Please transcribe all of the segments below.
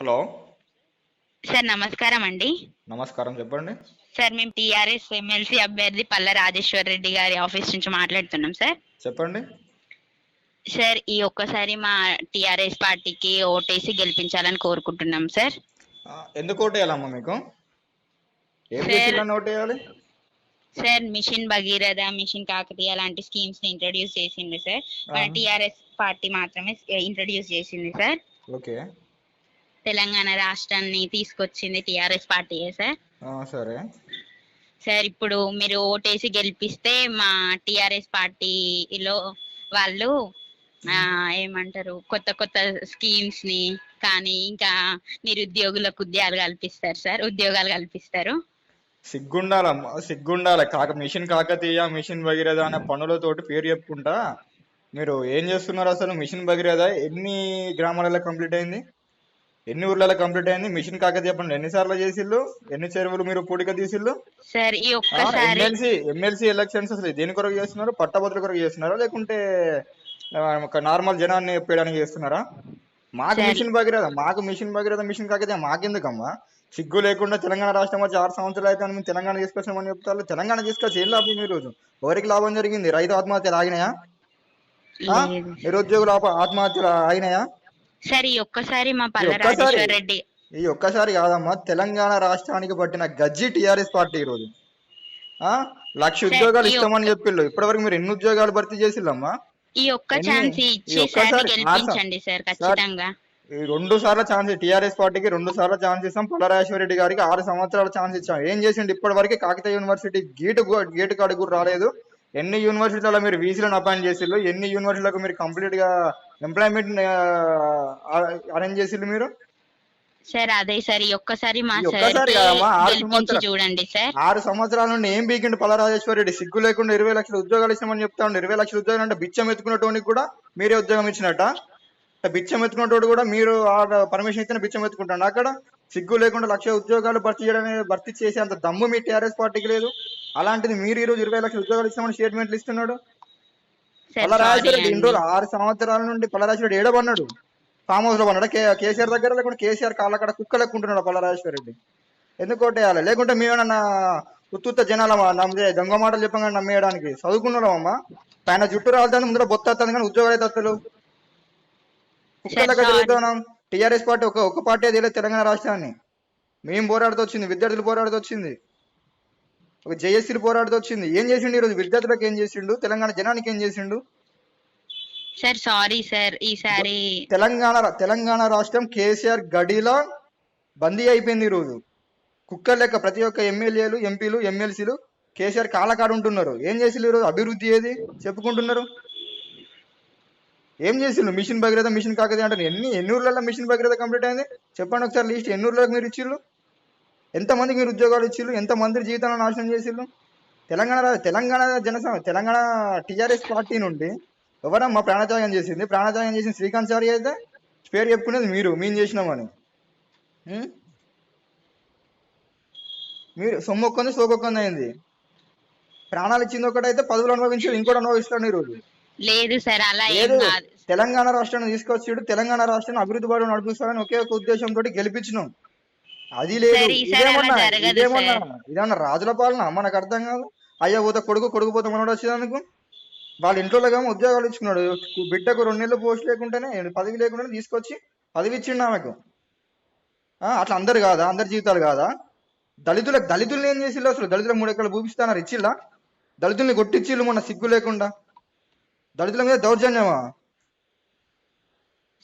Hello. Sir నమస్కారం అండి. నమస్కారం చెప్పండి. సార్ మేము టీఆర్ఎస్ ఎమ్మెల్సీ అభ్యర్థి పల్ల రాజేశ్వర్ రెడ్డి గారి ఆఫీస్ నుంచి మాట్లాడుతున్నాం సార్. చెప్పండి. సార్ ఈ ఒక్కసారి మా టీఆర్ఎస్ పార్టీకి ఓటేసి గెలిపించాలని కోరుకుంటున్నాం సార్. ఎందుకు ఓటేయాలమ్మా మీకు? ఏం సార్. చేసిందని ఓటేయాలి? Sir mission Bhagiratha mission Kakatiya లాంటి స్కీమ్స్ని ఇంట్రడ్యూస్ చేసింది సార్. మన. టీఆర్ఎస్ పార్టీ మాత్రమే ఇంట్రడ్యూస్ చేసింది సార్. ఓకే. తెలంగాణ రాష్ట్రాన్ని తీసుకొచ్చింది టీఆర్ఎస్ పార్టీయే సార్? సరే. సార్ ఇప్పుడు మీరు ఓటేసి గెలిపిస్తే మా టిఆర్ఎస్ పార్టీలో వాళ్ళు ఏమంటారు కొత్త కొత్త స్కీమ్స్ని కానీ ఇంకా నిరుద్యోగులకు ఉద్యోగాలు కల్పిస్తారు సార్. ఉద్యోగాలు కల్పిస్తారు. సిగ్గుండాలమ్మా సిగ్గుండాలి. కాక మిషన్ కాకతీయ మిషన్ భగీరథ అనే పనులతోటి పేరు చెప్పుకుంటా. మీరు ఏం చేస్తున్నారు అసలు? మిషన్ భగీరథ ఎన్ని గ్రామాలలో కంప్లీట్ అయింది? ఎన్ని ఊర్లలో కంప్లీట్ అయింది? మిషన్ కాకతీయ పనులు ఎన్నిసార్లు చేసిళ్ళు? ఎన్ని చెరువులు మీరు పూడిక తీసిళ్ళు? సార్ ఈ ఒక్కసారి ఎమ్మెల్సీ ఎమ్మెల్సీ ఎలక్షన్స్ అసలు దేని కొరకు చేస్తున్నారు? పట్టభద్రుల కొరకు చేస్తున్నారా? లేకుంటే నార్మల్ జనాన్ని చెప్పడానికి చేస్తున్నారా? మాకు. మిషన్ భగీరథ మాకు మిషన్ భగీరథ మిషన్ కాకతే మాకెందుకమ్మా? సిగ్గు లేకుండా తెలంగాణ రాష్ట్రం వచ్చి ఆరు సంవత్సరాలు అయితే మేము తెలంగాణ తీసుకొచ్చామని చెప్తారు. తెలంగాణ తీసుకొచ్చి ఏం లాభం ఈ రోజు? ఎవరికి లాభం జరిగింది? రైతు ఆత్మహత్యలు ఆగినాయా. నిరుద్యోగుల ఆత్మహత్యలు ఆగినాయా? సార్ ఈ ఒక్కసారి మా పల్ల ఈ ఒక్కసారి? రాజేశ్వర్ రెడ్డి. ఈ ఒక్కసారి కాదమ్మా తెలంగాణ రాష్ట్రానికి పట్టిన గజ్జి టిఆర్ఎస్ పార్టీ ఈరోజు ఆ? లక్ష సార్, ఉద్యోగాలు ఇస్తామని చెప్పిళ్ళు. ఇప్పటివరకు మీరు ఎన్ని ఉద్యోగాలు భర్తీ చేసిల్లమ్మా ఈ ఒక్క ఛాన్స్ ఇచ్చి ఆశ- గెలిపించండి సార్ ఖచ్చితంగా. ఈ రెండు సార్లు ఛాన్స్ టిఆర్ఎస్ పార్టీకి రెండు సార్లు ఛాన్స్ ఇస్తాం. పుల్లరాజేశ్వర రెడ్డి గారికి ఆరు సంవత్సరాలు ఛాన్స్ ఇచ్చాం. ఏం చేసిండు ఇప్పటి వరకు కాకతీయ యూనివర్సిటీ గేటు గేటు కాడు కూడా రాలేదు. ఎన్ని యూనివర్సిటీలలో మీరు వీసీలను అపాయింట్ చేసిళ్ళు? ఎన్ని యూనివర్సిటీలకు మీరు కంప్లీట్గా ఎంప్లాయ్మెంట్ అరేంజ్ చేసిళ్ళు మీరు? సార్ అదే సార్ ఒక్కసారి మా సార్. చూడండి సార్. ఆరు సంవత్సరాల నుండి ఏం బీకిండు పల్లరాజేశ్వర రెడ్డి? సిగ్గు లేకుండా ఇరవై లక్షల ఉద్యోగాలు ఇస్తామని చెప్తా ఉండే. ఇరవై లక్షల ఉద్యోగాలు అంటే బిచ్చం ఎత్తుకున్నటువంటి కూడా మీరే ఉద్యోగం ఇచ్చినట్ట? బిచ్చం ఎత్తుకున్నటోడు కూడా మీరు పర్మిషన్ ఇచ్చిన బిచ్చం ఎత్తుకుంటాడు? అక్కడ సిగ్గు లేకుండా లక్ష ఉద్యోగాలు భర్తీ చేయడమే భర్తీ చేసే అంత దమ్ము మీ టీఆర్ఎస్ పార్టీకి లేదు. అలాంటిది మీరు ఈ రోజు ఇరవై లక్షల ఉద్యోగాలు ఇస్తామని స్టేట్మెంట్లు ఇస్తున్నాడు. ఇన్ని రోజులు ఆరు సంవత్సరాల నుండి పల్లరాజేశ్వర రెడ్డి ఏడబన్నాడు ఫామ్ హౌస్లో పన్నాడు కేసీఆర్ దగ్గర లేకుంటే కేసీఆర్ కాళ్ళక్కడ కుక్క లెక్కుంటున్నాడు పల్లరాజేశ్వర రెడ్డి ఎందుకు ఓటేయాలి లేకుంటే మేమేమన్నా ఉత్తుత్త జనాలమా నమ్మితే దొంగ మాటలు చెప్పంగా నమ్మేయడానికి చదువుకున్నామమ్మా పైన జుట్టు రాలుతుంది ముందర బొత్త వస్తుంది కానీ ఉద్యోగాలు అయితే తిరుగుతున్నాం టీఆర్ఎస్ పార్టీ ఒక ఒక పార్టీ తెలియదు తెలంగాణ రాష్ట్రాన్ని. మేము పోరాడుతూ వచ్చింది విద్యార్థులు పోరాడుతూ వచ్చింది. ఒక జేఏసీలు పోరాడుతూ వచ్చింది. ఏం చేసిండు ఈరోజు? విద్యార్థులకు ఏం చేసిండు? తెలంగాణ జనానికి ఏం చేసిండు? సార్ సారీ సార్ ఈసారి తెలంగాణ తెలంగాణ రాష్ట్రం కేసీఆర్ గడిలో బందీ అయిపోయింది ఈరోజు. కుక్క లెక్క ప్రతి ఒక్క ఎమ్మెల్యేలు ఎంపీలు ఎమ్మెల్సీలు కేసీఆర్ కాళ్ళకాడు ఉంటున్నారు. ఏం చేసిల్లు ఈరోజు? అభివృద్ధి ఏది? చెప్పుకుంటున్నారు. ఏం చేసిండ్రు మిషన్ భగీరథ మిషన్ కాకదే అంటారు ఎన్ని ఎన్ని ఊర్లలో మిషన్ భగీరథ కంప్లీట్ అయింది? చెప్పండి ఒకసారి లిస్ట్ ఎన్ని ఊర్లకు మీరు ఇచ్చిళ్ళు ఎంతమందికి మీరు ఉద్యోగాలు ఇచ్చిళ్ళు ఎంతమంది జీవితాలను నాశనం చేసిళ్ళు తెలంగాణ తెలంగాణ జనసమ తెలంగాణ టీఆర్ఎస్ పార్టీ నుండి ఎవరమ్మా ప్రాణత్యాగం చేసింది. ప్రాణత్యాగం చేసిన శ్రీకాంత్ చారి అయితే పేరు చెప్పుకునేది మీరు. మేము చేసినామని? మీరు సొమ్ము ఒక్కంది సోకొక్కంది అయింది. ప్రాణాలు ఇచ్చింది ఒకటైతే పదవులు అనుభవించేది ఇంకోటి అనుభవిస్తాడు ఈరోజు లేదు సార్ అలా లేదు. తెలంగాణ రాష్ట్రాన్ని తీసుకొచ్చాడు తెలంగాణ రాష్ట్రాన్ని అభివృద్ధి బాడు నడిపిస్తాడని ఒకే ఒక ఉద్దేశంతో గెలిపించినాం. అది లేదు. ఇదేమన్నా ఇదేమన్నా రాజుల పాలన మనకు అర్థం కాదు? అయ్యా పోతే కొడుకు కొడుకు పోతే మనోడు వచ్చేందుకు వాళ్ళ ఇంట్లో ఏమో ఉద్యోగాలు ఇచ్చుకున్నాడు. బిడ్డకు రెండు నెలలు పోస్ట్ లేకుండానే పదవి లేకుండానే తీసుకొచ్చి పదవి ఇచ్చిండు ఆమెకు. ఆ, అట్లా అందరు కాదా? అందరి జీవితాలు కాదా? దళితులకు దళితుల్ని ఏం చేసిల్లు అసలు? దళితులకు మూడు ఎకరాలు భూపిస్తానారు ఇచ్చిల్లా దళితుల్ని కొట్టిచ్చిల్లు మొన్న సిగ్గు లేకుండా. దళితుల మీద దౌర్జన్యమా?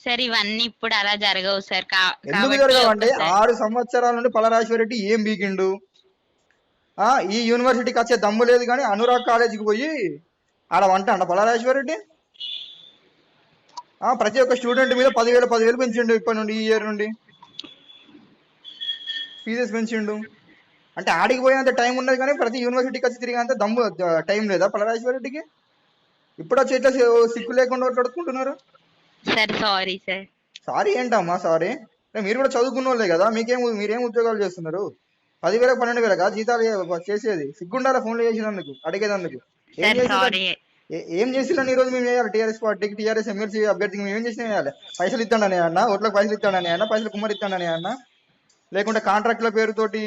సార్ ఇవన్నీ ఇప్పుడు అలా జరగవు సార్. ఎందుకు జరగవంటే ఒక్కసారి- ఆరు సంవత్సరాల నుండి పలరాజేశ్వర రెడ్డి ఏం బీకిండు? ఆ ఈ యూనివర్సిటీకి వచ్చే దమ్ము లేదు కానీ అనురాగ్ కాలేజీకి పోయి ఆడ వంట అంట పలరాజేశ్వర రెడ్డి ఆ ప్రతి ఒక్క స్టూడెంట్ మీద పదివేలు పదివేలు పెంచిండు ఇప్పటి నుండి ఈ ఇయర్ నుండి. ఫీజెస్ పెంచిండు. అంటే ఆడికి పోయేంత టైం ఉన్నది కానీ ప్రతి యూనివర్సిటీకి వచ్చి తిరిగేంత దమ్ము టైం లేదా పలరాజేశ్వర రెడ్డికి ఇప్పుడు వచ్చి ఎట్లా సిక్కు లేకుండా కొట్టుకుంటున్నారు సార్ సారీ సార్ సారీ ఏంటమ్మా సారీ మీరు కూడా చదువుకున్న వాళ్ళే కదా మీకేం మీరేం ఉద్యోగాలు చేస్తున్నారు? పదివేలకు పన్నెండు వేలకా? జీతాలు ఏ- చేసేది? సిగ్గుండాల ఫోన్లు చేసినందుకు అడిగేదందుకు? ఏం సార్ చేసి సారీ ఏ- ఏం చేసిరని ఈ రోజు మేము చేయాలి? టీఆర్ఎస్ పార్టీకి టీఆర్ఎస్ ఎమ్మెల్సీ అభ్యర్థికి మేము ఏం చేసినా చేయాలి? పైసలు ఇస్తాడని అన్న ఓట్లకు పైసలు ఇస్తాడని అన్న పైసలు కుమ్మరి ఇస్తాడని అన్న లేకుంటే కాంట్రాక్ట్ల పేరుతోటి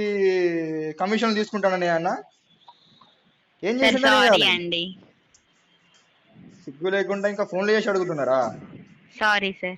కమిషన్లు తీసుకుంటాడని అన్న ఏం అండి. సిగ్గు లేకుండా ఇంకా ఫోన్లు చేసి అడుగుతున్నారా? Sorry sir